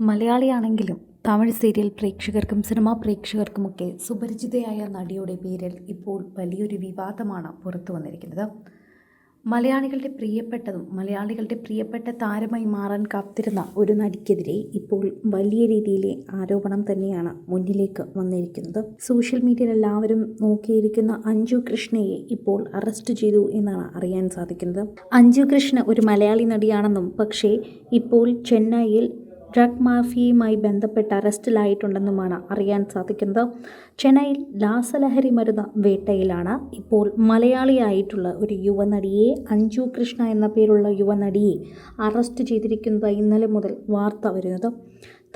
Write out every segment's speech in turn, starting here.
മലയാളിയാണെങ്കിലും Tamil serial പ്രേക്ഷകർക്കും cinema പ്രേക്ഷകർക്കുമൊക്കെ സുപരിചിതയായ നടിയുടെ പേരിൽ ഇപ്പോൾ വലിയൊരു വിവാദമാണ് പുറത്തു വന്നിരിക്കുന്നത്. മലയാളികളുടെ പ്രിയപ്പെട്ടതും മലയാളികളുടെ പ്രിയപ്പെട്ട താരമായി മാറാൻ കാത്തിരുന്ന ഒരു നടിക്കെതിരെ ഇപ്പോൾ വലിയ രീതിയിലെ ആരോപണം തന്നെയാണ് മുന്നിലേക്ക് വന്നിരിക്കുന്നത്. സോഷ്യൽ മീഡിയയിൽ എല്ലാവരും നോക്കിയിരിക്കുന്ന അഞ്ജു കൃഷ്ണയെ ഇപ്പോൾ അറസ്റ്റ് ചെയ്തു എന്നാണ് അറിയാൻ സാധിക്കുന്നത്. അഞ്ജു കൃഷ്ണ ഒരു മലയാളി നടിയാണെന്നും പക്ഷേ ഇപ്പോൾ ചെന്നൈയിൽ ഡ്രഗ് മാഫിയയുമായി ബന്ധപ്പെട്ട് അറസ്റ്റിലായിട്ടുണ്ടെന്നുമാണ് അറിയാൻ സാധിക്കുന്നത്. ചെന്നൈയിൽ ലാസലഹരി മരുന്ന് വേട്ടയിലാണ് ഇപ്പോൾ മലയാളിയായിട്ടുള്ള ഒരു യുവനടിയെ അഞ്ജു കൃഷ്ണ എന്ന പേരുള്ള യുവനടിയെ അറസ്റ്റ് ചെയ്തിരിക്കുന്നത് ഇന്നലെ മുതൽ വാർത്ത വരുന്നത്.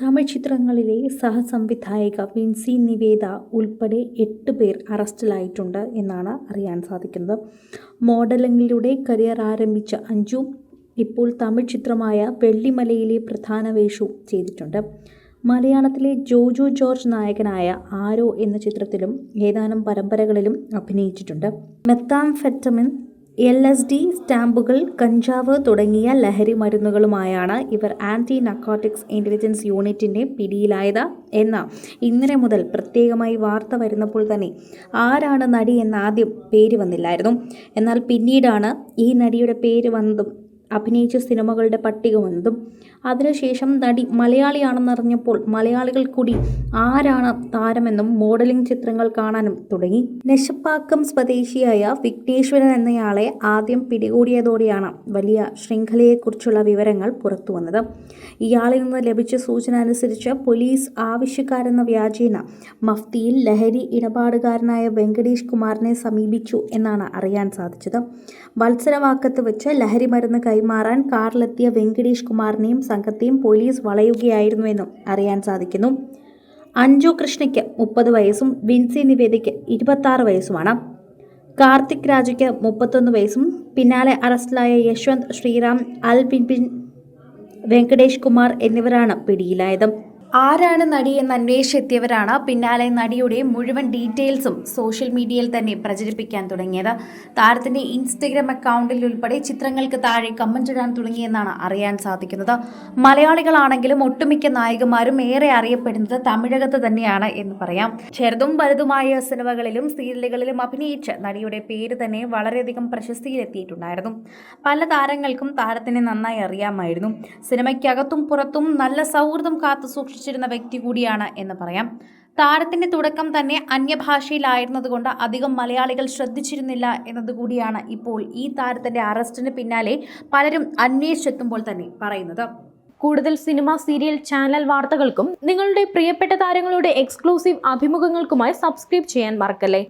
തമിഴ് ചിത്രങ്ങളിലെ സഹസംവിധായിക വിൻസി നിവേദ ഉൾപ്പെടെ എട്ട് പേർ അറസ്റ്റിലായിട്ടുണ്ട് എന്നാണ് അറിയാൻ സാധിക്കുന്നത്. മോഡലിങ്ങിലൂടെ കരിയർ ആരംഭിച്ച അഞ്ജു ഇപ്പോൾ തമിഴ് ചിത്രമായ വെള്ളിമലയിലെ പ്രധാന വേഷവും ചെയ്തിട്ടുണ്ട്. മലയാളത്തിലെ ജോജോ ജോർജ് നായകനായ ആരോ എന്ന ചിത്രത്തിലും ഏതാനും പരമ്പരകളിലും അഭിനയിച്ചിട്ടുണ്ട്. മെത്താംഫെറ്റമിൻ എൽ എസ് ഡി സ്റ്റാമ്പുകൾ കഞ്ചാവ് തുടങ്ങിയ ലഹരി മരുന്നുകളുമായാണ് ഇവർ ആന്റി നക്കോട്ടിക്സ് ഇന്റലിജൻസ് യൂണിറ്റിന്റെ പിടിയിലായത്. എന്ന ഇന്നലെ മുതൽ പ്രത്യേകമായി വാർത്ത വരുന്നപ്പോൾ തന്നെ ആരാണ് നടി എന്ന ആദ്യം പേര് വന്നില്ലായിരുന്നു. എന്നാൽ പിന്നീടാണ് ഈ നടിയുടെ പേര് വന്നതും അഭിനയിച്ച സിനിമകളുടെ പട്ടിക വന്നതും അതിനുശേഷം നടി മലയാളിയാണെന്നറിഞ്ഞപ്പോൾ മലയാളികൾ കൂടി ആരാണ് താരമെന്നും മോഡലിംഗ് ചിത്രങ്ങൾ കാണാനും തുടങ്ങി. നെശപ്പാക്കം സ്വദേശിയായ വിഘ്നേശ്വരൻ എന്നയാളെ ആദ്യം പിടികൂടിയതോടെയാണ് വലിയ ശൃംഖലയെക്കുറിച്ചുള്ള വിവരങ്ങൾ പുറത്തു വന്നത്. ഇയാളിൽ നിന്ന് ലഭിച്ച സൂചന അനുസരിച്ച് പോലീസ് ആവശ്യക്കാരെന്ന വ്യാജേന മഫ്തിയിൽ ലഹരി ഇടപാടുകാരനായ വെങ്കടേഷ് കുമാറിനെ സമീപിച്ചു എന്നാണ് അറിയാൻ സാധിച്ചത്. വത്സരവാക്കത്ത് വെച്ച് ലഹരി മരുന്ന് കൈമാറാൻ കാറിലെത്തിയ വെങ്കടേഷ് കുമാറിനെയും സംഘത്തെയും പോലീസ് വളയുകയായിരുന്നുവെന്നും അറിയാൻ സാധിക്കുന്നു. അഞ്ജു കൃഷ്ണയ്ക്ക് മുപ്പത് വയസ്സും വിൻസി നിവേദിക്ക് ഇരുപത്താറ് വയസ്സുമാണ്. കാർത്തിക് രാജയ്ക്ക് മുപ്പത്തൊന്ന് വയസ്സും പിന്നാലെ അറസ്റ്റിലായ യശ്വന്ത് ശ്രീറാം അൽ ബിൻ വെങ്കടേഷ് കുമാർ എന്നിവരാണ് പിടിയിലായത്. ആരാണ് നടി എന്ന് അന്വേഷിച്ചെത്തിയവരാണ് പിന്നാലെ നടിയുടെ മുഴുവൻ ഡീറ്റെയിൽസും സോഷ്യൽ മീഡിയയിൽ തന്നെ പ്രചരിപ്പിക്കാൻ തുടങ്ങിയത്. താരത്തിന്റെ ഇൻസ്റ്റഗ്രാം അക്കൗണ്ടിൽ ഉൾപ്പെടെ ചിത്രങ്ങൾക്ക് താഴെ കമന്റ് ഇടാൻ തുടങ്ങിയെന്നാണ് അറിയാൻ സാധിക്കുന്നത്. മലയാളികളാണെങ്കിലും ഒട്ടുമിക്ക നായികമാരും ഏറെ അറിയപ്പെടുന്നത് തമിഴകത്ത് തന്നെയാണ് എന്ന് പറയാം. ചെറുതും വലുതുമായ സിനിമകളിലും സീരിയലുകളിലും അഭിനയിച്ച് നടിയുടെ പേര് തന്നെ വളരെയധികം പ്രശസ്തിയിലെത്തിയിട്ടുണ്ടായിരുന്നു. പല താരങ്ങൾക്കും താരത്തിനെ നന്നായി അറിയാമായിരുന്നു. സിനിമയ്ക്കകത്തും പുറത്തും നല്ല സൗഹൃദം കാത്തു സൂക്ഷിച്ചിരുന്ന വ്യക്തി കൂടിയാണ് എന്ന് പറയാം. താരത്തിന്റെ തുടക്കം തന്നെ അന്യഭാഷയിലായിരുന്നതുകൊണ്ട് അധികം മലയാളികൾ ശ്രദ്ധിച്ചിരുന്നില്ല എന്നതുകൂടിയാണ് ഇപ്പോൾ ഈ താരത്തിന്റെ അറസ്റ്റിന് പിന്നാലെ പലരും അന്വേഷിച്ചെത്തുമ്പോൾ തന്നെ പറയുന്നത്. കൂടുതൽ സിനിമ സീരിയൽ ചാനൽ വാർത്തകൾക്കും നിങ്ങളുടെ പ്രിയപ്പെട്ട താരങ്ങളുടെ എക്സ്ക്ലൂസീവ് അഭിമുഖങ്ങൾക്കുമായി സബ്സ്ക്രൈബ് ചെയ്യാൻ മറക്കല്ലേ?